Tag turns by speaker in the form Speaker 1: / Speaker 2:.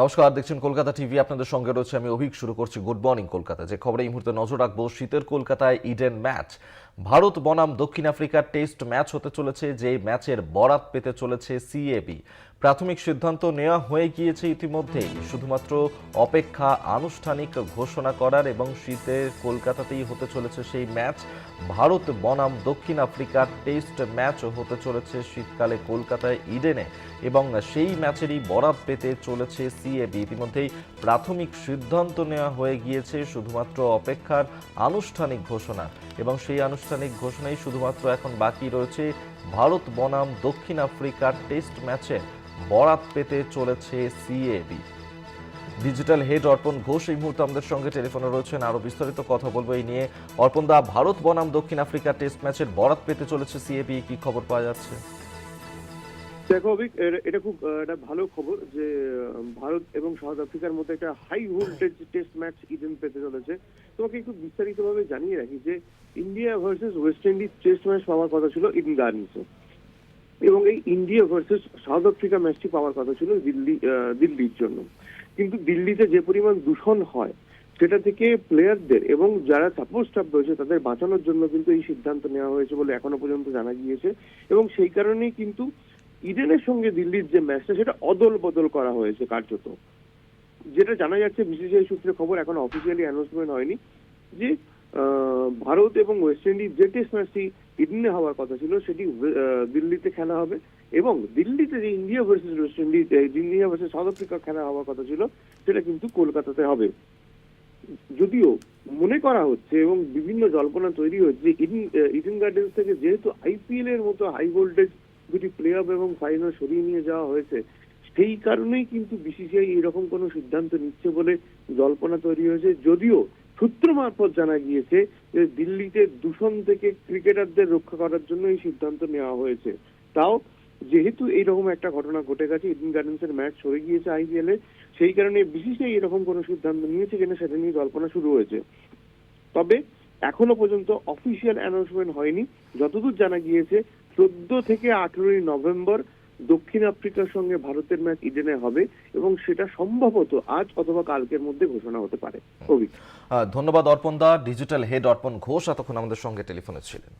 Speaker 1: নমস্কার, দেখছেন কলকাতা টিভি, আপনাদের সঙ্গে রয়েছে আমি অভিক, শুরু করছি গুড মর্নিং কলকাতা যে খবরে এই মুহূর্তে নজর রাখব, শীতের কলকাতায় ইডেন ম্যাচ ভারত বনাম দক্ষিণ আফ্রিকার টেস্ট ম্যাচ হতে চলেছে, যে ম্যাচের বরাত পেতে চলেছে সিএবি প্রাথমিক সিদ্ধান্ত নেওয়া হয়ে গিয়েছে ইতিমধ্যেই। শুধুমাত্র অপেক্ষা আনুষ্ঠানিক ঘোষণা করার এবং শীতের কলকাতাতেই হতে চলেছে সেই ম্যাচ। ভারত বনাম দক্ষিণ আফ্রিকার টেস্ট ম্যাচ হতে চলেছে শীতকালে কলকাতায় ইডেনে এবং সেই ম্যাচেরই বরাত পেতে চলেছে সিএবি ইতিমধ্যেই প্রাথমিক সিদ্ধান্ত নেওয়া হয়ে গিয়েছে, শুধুমাত্র অপেক্ষার আনুষ্ঠানিক ঘোষণা। এবং সেই আনুষ্ঠানিক ঘোষণাই শুধুমাত্র এখন বাকি রয়েছে। ভারত বনাম দক্ষিণ আফ্রিকার টেস্ট ম্যাচে বরাত পেতে চলেছে সিএবি ডিজিটাল হেড অর্পণ ঘোষ এই মুহূর্তে আমাদের সঙ্গে টেলিফোনে রয়েছেন। আরও বিস্তারিত কথা বলব এই নিয়ে। অর্পণ দা, ভারত বনাম দক্ষিণ আফ্রিকা টেস্ট ম্যাচের বরাত পেতে চলেছে সিএবি কি খবর পাওয়া যাচ্ছে?
Speaker 2: দেখো অভিক এটা খুব একটা ভালো খবর যে ভারত এবং সাউথ আফ্রিকার মধ্যে একটা high voltage test match Eden পেতে চলেছে। তোমাকে একটু বিস্তারিতভাবে জানিয়ে রাখি যে India versus West Indies test match পাওয়ার কথা ছিল ইডেন গার্ডেন্সে এবং এই ইন্ডিয়া ভার্সেস সাউথ আফ্রিকা ম্যাচটি পাওয়ার কথা ছিল দিল্লি দিল্লির জন্য। কিন্তু দিল্লিতে যে পরিমাণ দূষণ হয়, সেটা থেকে প্লেয়ারদের এবং যারা সাপোর্ট স্টাফ রয়েছে, তাদের বাঁচানোর জন্য কিন্তু এই সিদ্ধান্ত নেওয়া হয়েছে বলে এখনও পর্যন্ত জানা গিয়েছে। এবং সেই কারণেই কিন্তু ইডেনের সঙ্গে দিল্লির যে ম্যাচটা, সেটা অদল বদল করা হয়েছে কার্যত। যেটা জানা যাচ্ছে, বিসিসিআই সূত্রে খবর এখন অফিসিয়ালি অ্যানাউন্সমেন্ট হয়নি যে ভারত এবং ওয়েস্ট ইন্ডিজ যে টেস্ট ম্যাচটি ইডেনে হওয়ার কথা ছিল, সেটি দিল্লিতে খেলা হবে এবং দিল্লিতে যে India versus West Indies India versus South Africa খেলা হওয়ার কথা ছিল, সেটা কিন্তু কলকাতাতে হবে। যদিও মনে করা হচ্ছে এবং বিভিন্ন জল্পনা তৈরি হচ্ছে, ইডেন গার্ডেন্স থেকে যেহেতু আইপিএল এর মতো হাই ভোল্টেজ দুটি প্লে অফ এবং ফাইনাল সরিয়ে নিয়ে যাওয়া হয়েছে। সেই কারণেই কিন্তু বিসিসিআই এরকম কোনো সিদ্ধান্ত নিচ্ছে বলে জল্পনা তৈরি হয়েছে। যদিও সূত্র মারফত জানা গিয়েছে যে দিল্লিতে দূষণ থেকে ক্রিকেটারদের রক্ষা করার জন্য এই সিদ্ধান্ত নেওয়া হয়েছে। তাও যেহেতু এইরকম একটা ঘটনা ঘটে গেছে ইডেন গার্ডেন্সের ম্যাচ সরে গিয়েছে আইপিএল এ, সেই কারণে বিসিসিআই এরকম কোনো সিদ্ধান্ত নিয়েছে কিনা সেটা নিয়ে জল্পনা শুরু হয়েছে। তবে এখনও পর্যন্ত অফিসিয়াল অ্যানাউন্সমেন্ট হয়নি। যতদূর জানা গিয়েছে চোদ্দ থেকে আঠেরোই নভেম্বর দক্ষিণ আফ্রিকার সঙ্গে ভারতের ম্যাচ ইডেনে হবে এবং সেটা সম্ভবত আজ অথবা কালকের মধ্যে ঘোষণা হতে পারে।
Speaker 1: ধন্যবাদ অর্পণ দা, ডিজিটাল হেড অর্পণ ঘোষ, এতক্ষণ আমাদের সঙ্গে টেলিফোনে ছিলেন।